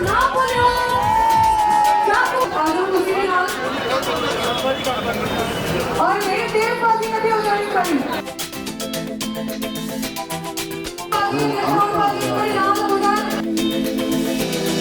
ਨਾ ਬੋਲਿਓ ਚਾਹੋ ਆਜੋ ਤੁਸੀਂ ਵੀ ਨਾਲ ਔਰ ਮੇਰੀ ਟੀਮ ਬਾਜੀ ਕਦੇ ਹੋ ਜਾਣੀ ਪੜੀ ਬਾਜੀ ਦੇ ਹੋਰ ਬਾਜੀ ਕੋਈ ਨਾਮ ਹੋ ਜਾਣ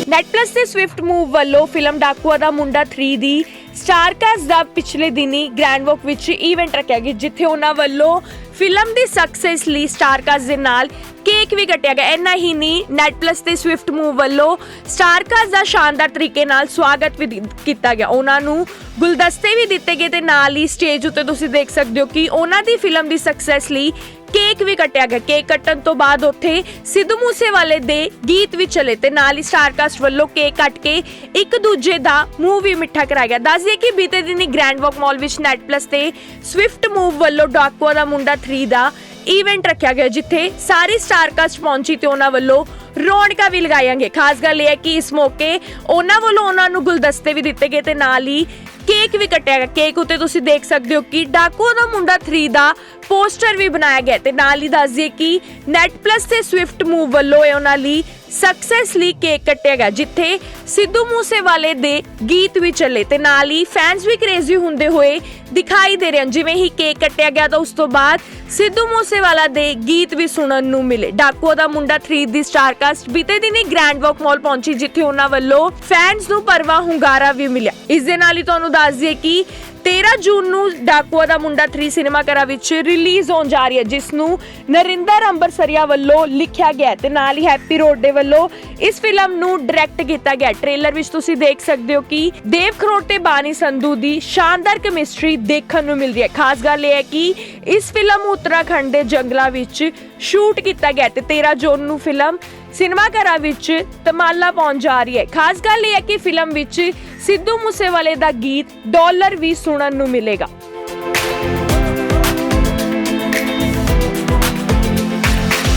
ਨੈਟਪਲਸ ਤੇ ਸਵਿਫਟ ਮੂਵ ਵੱਲੋਂ ਫਿਲਮ ਡਾਕੂਆ ਦਾ ਮੁੰਡਾ 3 ਦੀ ਸਟਾਰਕਾਸਟ ਦਾ ਪਿਛਲੇ ਦਿਨੀ ਗ੍ਰੈਂਡ ਵਾਕ ਵਿੱਚ ਇਵੈਂਟ ਰੱਖਿਆ ਗਿਆ, ਜਿੱਥੇ ਉਹਨਾਂ ਵੱਲੋਂ ਫਿਲਮ ਦੀ ਸਕਸੈਸ ਲਈ ਸਟਾਰਕਾਸ ਦੇ ਨਾਲ ਕੇਕ ਵੀ ਕੱਟਿਆ ਗਿਆ। ਇੰਨਾ ਹੀ ਨਹੀਂ ਨੈਟਪਲਸ ਤੇ ਸਵਿਫਟ ਮੂਵ ਵੱਲੋਂ ਸਟਾਰਕਾਸ ਦਾ ਸ਼ਾਨਦਾਰ ਤਰੀਕੇ ਨਾਲ ਸਵਾਗਤ ਵੀ ਕੀਤਾ ਗਿਆ। ਉਹਨਾਂ ਨੂੰ ਗੁਲਦਸਤੇ ਵੀ ਦਿੱਤੇ ਗਏ ਤੇ ਨਾਲ ਹੀ ਸਟੇਜ ਉੱਤੇ ਤੁਸੀਂ ਦੇਖ ਸਕਦੇ ਹੋ ਕਿ ਉਹਨਾਂ ਦੀ ਫਿਲਮ ਦੀ ਸਕਸੈਸ ਲਈ ਕੇਕ ਵੀ ਕੱਟਿਆ ਗਿਆ। ਕੇਕ ਕੱਟਣ ਤੋਂ ਬਾਅਦ ਉੱਥੇ ਸਿੱਧੂ ਮੂਸੇਵਾਲੇ ਦੇ ਗੀਤ ਵੀ ਚੱਲੇ ਤੇ ਨਾਲ ਹੀ ਸਟਾਰਕਾਸਟ ਵੱਲੋਂ ਕੇਕ ਕੱਟ ਕੇ ਇੱਕ ਦੂਜੇ ਦਾ ਮੂੰਹ ਵੀ ਮਿੱਠਾ ਕਰਾਇਆ ਗਿਆ। ਦੱਸ ਦਈਏ ਕਿ ਬੀਤੇ ਦਿਨੀ ਗ੍ਰੈਂਡ ਵਾਕ ਮਾਲ ਵਿੱਚ ਨੈਟ ਪਲੱਸ ਤੇ ਸਵਿਫਟ ਮੂਵ ਵੱਲੋਂ ਡਾਕੂਆ ਦਾ ਮੁੰਡਾ 3 ਦਾ ਇਵੈਂਟ ਰੱਖਿਆ ਗਿਆ, ਜਿੱਥੇ ਸਾਰੀ ਸਟਾਰਕਾਸਟ ਪਹੁੰਚੀ ਤੇ ਉਹਨਾਂ ਵੱਲੋਂ ਰੌਣਕਾਂ ਵੀ ਲਗਾਈਆਂ ਗਏ ਖਾਸ ਗੱਲ ਇਹ ਹੈ ਕਿ ਇਸ ਮੌਕੇ ਉਹਨਾਂ ਵੱਲੋਂ ਉਹਨਾਂ ਨੂੰ ਗੁਲਦਸਤੇ ਵੀ ਦਿੱਤੇ ਗਏ ਤੇ ਨਾਲ ਹੀ ਕੇਕ ਵੀ ਕੱਟਿਆ ਗਿਆ। ਕੇਕ ਉੱਤੇ ਤੁਸੀਂ ਦੇਖ ਸਕਦੇ ਹੋ ਕਿ ਡਾਕੂ ਦਾ ਮੁੰਡਾ 3 ਦਾ ਪੋਸਟਰ ਵੀ ਬਣਾਇਆ ਗਿਆ ਤੇ ਨਾਲ ਹੀ ਦੱਸ ਦਈਏ ਕਿ ਨੈਟ ਪਲੱਸ ਤੇ ਸਵਿਫਟ ਮੂਵ ਵੱਲੋਂ ਇਹ ਉਹਨਾਂ ਲਈ ਸਕਸੈਸ ਲਈ ਕੇਕ ਕੱਟਿਆ ਗਿਆ, ਜਿੱਥੇ ਸਿੱਧੂ ਮੂਸੇਵਾਲੇ ਦੇ ਗੀਤ ਵੀ ਚੱਲੇ ਤੇ ਨਾਲ ਹੀ ਫੈਨਸ ਵੀ ਕ੍ਰੇਜ਼ੀ ਹੁੰਦੇ ਹੋਏ ਦਿਖਾਈ ਦੇ ਰਹੇ ਹਨ। ਜਿਵੇਂ ਹੀ ਕੇਕ ਕੱਟਿਆ ਗਿਆ ਤਾਂ ਉਸ ਤੋਂ ਬਾਅਦ ਸਿੱਧੂ ਮੂਸੇਵਾਲਾ ਦੇ ਗੀਤ ਵੀ ਸੁਣਨ ਨੂੰ ਮਿਲੇ। ਡਾਕੂ ਦਾ ਮੁੰਡਾ 3 ਦੀ ਸਟਾਰਕਾਸਟ ਬੀਤੇ ਦਿਨੀ ਗ੍ਰੈਂਡ ਵਾਕ ਮਾਲ ਪਹੁੰਚੀ, ਜਿੱਥੇ ਉਹਨਾਂ ਵੱਲੋਂ ਫੈਨਸ ਨੂੰ ਪਰਵਾ ਹੁੰਗਾਰਾ ਵੀ ਮਿਲਿਆ। ਇਸ ਦੇ ਨਾਲ ਹੀ ਤੁਹਾਨੂੰ ਦੱਸ ਦਈਏ ਕਿ 13 ਜੂਨ ਨੂੰ ਡਾਕੂਆ ਦਾ ਮੁੰਡਾ 3 ਸਿਨੇਮਾ ਘਰਾਂ ਵਿੱਚ ਰਿਲੀਜ਼ ਹੋਣ ਜਾ ਰਹੀ ਹੈ, ਜਿਸ ਨੂੰ ਨਰਿੰਦਰ ਅੰਬਰਸਰੀਆ ਵੱਲੋਂ ਲਿਖਿਆ ਗਿਆ ਤੇ ਨਾਲ ਹੀ ਹੈਪੀ ਰੋਡ ਵੱਲੋਂ ਇਸ ਫਿਲਮ ਨੂੰ ਡਾਇਰੈਕਟ ਕੀਤਾ ਗਿਆ ਟ੍ਰੇਲਰ ਵਿੱਚ ਤੁਸੀਂ ਦੇਖ ਸਕਦੇ ਹੋ ਕਿ ਦੇਵ ਖਰੋਟ ਤੇ ਬਾਨੀ ਸੰਧੂ ਦੀ ਸ਼ਾਨਦਾਰ ਕੈਮਿਸਟਰੀ ਦੇਖਣ ਨੂੰ ਮਿਲਦੀ ਹੈ। ਖਾਸ ਗੱਲ ਇਹ ਹੈ ਕਿ ਇਸ ਫਿਲਮ ਉੱਤਰਾਖੰਡ ਦੇ ਜੰਗਲਾਂ ਵਿੱਚ ਸ਼ੂਟ ਕੀਤਾ ਗਿਆ ਤੇ 13 ਜੂਨ ਨੂੰ ਫਿਲਮ ਸਿਨੇਮਾ ਘਰਾਂ ਵਿੱਚ ਤਮਾਲਾ ਪਹੁੰਚ ਜਾ ਰਹੀ ਹੈ। ਖਾਸ ਗੱਲ ਇਹ ਹੈ ਕਿ ਫਿਲਮ ਵਿੱਚ ਸਿੱਧੂ ਮੂਸੇਵਾਲੇ ਦਾ ਗੀਤ ਡਾਲਰ ਵੀ ਸੁਣਨ ਨੂੰ ਮਿਲੇਗਾ।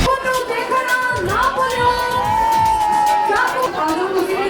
ਉਹਨੂੰ ਦੇਖਣਾ ਨਾ ਬੋਲਿਓ ਚਾਹੋ ਆਜੋ ਤੁਸੀਂ ਵੀ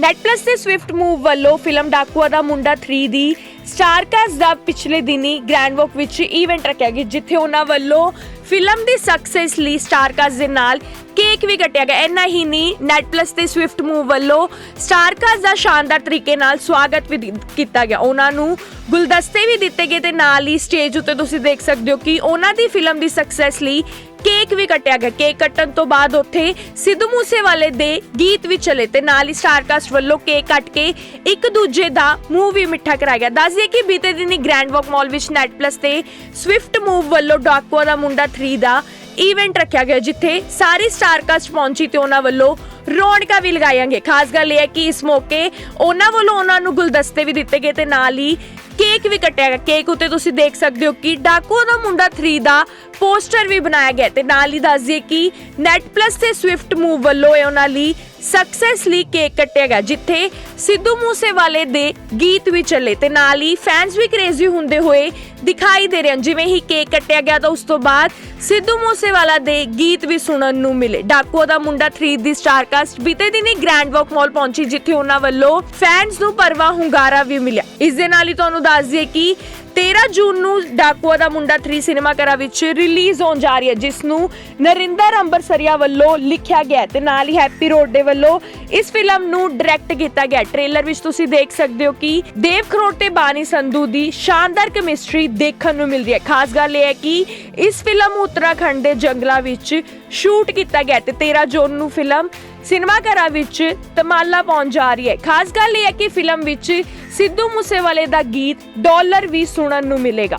ਨੈਟਪਲਸ ਤੇ ਸਵਿਫਟ ਮੂਵ ਵੱਲੋਂ ਫਿਲਮ ਡਾਕੂਆ ਦਾ ਮੁੰਡਾ 3 ਦੀ ਸਟਾਰਕਾਸਟ ਦਾ ਪਿਛਲੇ ਦਿਨੀ ਗ੍ਰੈਂਡ ਵਾਕ ਵਿੱਚ ਇਵੈਂਟ ਰੱਖਿਆ ਗਿਆ, ਜਿੱਥੇ ਉਹਨਾਂ ਵੱਲੋਂ ਫਿਲਮ ਦੀ ਸਕਸੈਸ ਲਈ ਸਟਾਰਕਾਸਟ ਦੇ ਨਾਲ ਕੇਕ ਵੀ ਕੱਟਿਆ ਗਿਆ। ਇੰਨਾ ਹੀ ਨਹੀਂ ਨੈਟਪਲਸ ਤੇ ਸਵਿਫਟ ਮੂਵ ਵੱਲੋਂ ਸਟਾਰਕਾਸਟ ਦਾ ਸ਼ਾਨਦਾਰ ਤਰੀਕੇ ਨਾਲ ਸਵਾਗਤ ਵੀ ਕੀਤਾ ਗਿਆ। ਉਹਨਾਂ ਨੂੰ ਗੁਲਦਸਤੇ ਵੀ ਦਿੱਤੇ ਗਏ ਤੇ ਨਾਲ ਹੀ ਸਟੇਜ ਉੱਤੇ ਤੁਸੀਂ ਦੇਖ ਸਕਦੇ ਹੋ ਕਿ ਉਹਨਾਂ ਦੀ ਫਿਲਮ ਦੀ ਸਕਸੈਸ ਲਈ ਕੇਕ ਵੀ ਕੱਟਿਆ ਗਿਆ। ਕੇਕ ਕੱਟਣ ਤੋਂ ਬਾਅਦ ਉੱਥੇ ਸਿੱਧੂ ਮੂਸੇਵਾਲੇ ਦੇ ਗੀਤ ਵੀ ਚੱਲੇ ਤੇ ਨਾਲ ਹੀ ਸਟਾਰਕਾਸਟ ਵੱਲੋਂ ਕੇਕ ਕੱਟ ਕੇ ਇੱਕ ਦੂਜੇ ਦਾ ਮੂੰਹ ਵੀ ਮਿੱਠਾ ਕਰਾਇਆ ਗਿਆ। ਦੱਸ ਦਈਏ ਕਿ ਬੀਤੇ ਦਿਨੀ ਗ੍ਰੈਂਡ ਵਾਕ ਮਾਲ ਵਿੱਚ ਨੈਟ ਪਲੱਸ ਤੇ ਸਵਿਫਟ ਮੂਵ ਵੱਲੋਂ ਡਾਕੂਆ ਦਾ ਮੁੰਡਾ 3 ਦਾ ਇਵੈਂਟ ਰੱਖਿਆ ਗਿਆ, ਜਿੱਥੇ ਸਾਰੀ ਸਟਾਰਕਾਸਟ ਪਹੁੰਚੀ ਤੇ ਉਹਨਾਂ ਵੱਲੋਂ ਰੌਣਕਾਂ ਵੀ ਲਗਾਈਆਂ ਗਏ ਖਾਸ ਗੱਲ ਇਹ ਹੈ ਕਿ ਇਸ ਮੌਕੇ ਉਹਨਾਂ ਵੱਲੋਂ ਉਹਨਾਂ ਨੂੰ ਗੁਲਦਸਤੇ ਵੀ ਦਿੱਤੇ ਗਏ ਤੇ ਨਾਲ ਹੀ ਕੇਕ ਵੀ ਕੱਟਿਆ ਗਿਆ। ਕੇਕ ਉੱਤੇ ਤੁਸੀਂ ਦੇਖ ਸਕਦੇ ਹੋ ਕਿ ਡਾਕੂ ਦਾ ਮੁੰਡਾ 3 ਦਾ ਪੋਸਟਰ ਵੀ ਬਣਾਇਆ ਗਿਆ ਤੇ ਨਾਲ ਹੀ ਦੱਸ ਦਈਏ ਕਿ ਨੈਟ ਪਲੱਸ ਤੇ ਸਵਿਫਟ ਮੂਵ ਵੱਲੋਂ ਇਹ ਉਹਨਾਂ ਲਈ ਸਕਸੈਸ ਲਈ ਕੇਕ ਕੱਟਿਆ ਗਿਆ, ਜਿੱਥੇ ਸਿੱਧੂ ਮੂਸੇਵਾਲੇ ਦੇ ਗੀਤ ਵੀ ਚੱਲੇ ਤੇ ਨਾਲ ਹੀ ਫੈਨਸ ਵੀ ਕ੍ਰੇਜ਼ੀ ਹੁੰਦੇ ਹੋਏ ਦਿਖਾਈ ਦੇ ਰਹੇ ਹਨ। ਜਿਵੇਂ ਹੀ ਕੇਕ ਕੱਟਿਆ ਗਿਆ ਤਾਂ ਉਸ ਤੋਂ ਬਾਅਦ ਸਿੱਧੂ ਮੂਸੇਵਾਲਾ ਦੇ ਗੀਤ ਵੀ ਸੁਣਨ ਨੂੰ ਮਿਲੇ। ਡਾਕੂ ਦਾ ਮੁੰਡਾ 3 ਦੀ ਸਟਾਰਕਾਸਟ ਬੀਤੇ ਦਿਨੀ ਗ੍ਰੈਂਡ ਵਾਕ ਮਾਲ ਪਹੁੰਚੀ, ਜਿੱਥੇ ਉਹਨਾਂ ਵੱਲੋਂ ਫੈਨਸ ਨੂੰ ਪਰਵਾ ਹੁੰਗਾਰਾ ਵੀ ਮਿਲਿਆ। ਇਸ ਦੇ ਨਾਲ ਹੀ ਤੁਹਾਨੂੰ ਦੱਸ ਦਈਏ ਕਿ 13 ਜੂਨ ਨੂੰ ਡਾਕੂਆ ਦਾ ਮੁੰਡਾ 3 ਸਿਨੇਮਾ ਘਰਾਂ ਵਿੱਚ ਰਿਲੀਜ਼ ਹੋਣ ਜਾ ਰਹੀ ਹੈ, ਜਿਸ ਨੂੰ ਨਰਿੰਦਰ ਅੰਬਰਸਰੀਆ ਵੱਲੋਂ ਲਿਖਿਆ ਗਿਆ ਤੇ ਨਾਲ ਹੀ ਹੈਪੀ ਰੋਡ ਦੇ ਵੱਲੋਂ ਇਸ ਫਿਲਮ ਨੂੰ ਡਾਇਰੈਕਟ ਕੀਤਾ ਗਿਆ ਟ੍ਰੇਲਰ ਵਿੱਚ ਤੁਸੀਂ ਦੇਖ ਸਕਦੇ ਹੋ ਕਿ ਦੇਵ ਖਰੋਟ ਤੇ ਬਾਨੀ ਸੰਧੂ ਦੀ ਸ਼ਾਨਦਾਰ ਕੈਮਿਸਟਰੀ ਦੇਖਣ ਨੂੰ ਮਿਲਦੀ ਹੈ। ਖਾਸ ਗੱਲ ਇਹ ਹੈ ਕਿ ਇਸ ਫਿਲਮ ਉੱਤਰਾਖੰਡ ਦੇ ਜੰਗਲਾਂ ਵਿੱਚ ਸ਼ੂਟ ਕੀਤਾ ਗਿਆ ਤੇ 13 ਜੂਨ ਨੂੰ ਫਿਲਮ ਸਿਨੇਮਾ ਘਰਾਂ ਵਿੱਚ ਤਮਾਲਾ ਪਾਉਣ ਜਾ ਰਹੀ ਹੈ। ਖਾਸ ਗੱਲ ਇਹ ਹੈ ਕਿ ਫਿਲਮ ਵਿੱਚ ਸਿੱਧੂ ਮੂਸੇਵਾਲੇ ਦਾ ਗੀਤ ਡਾਲਰ ਵੀ ਸੁਣਨ ਨੂੰ ਮਿਲੇਗਾ।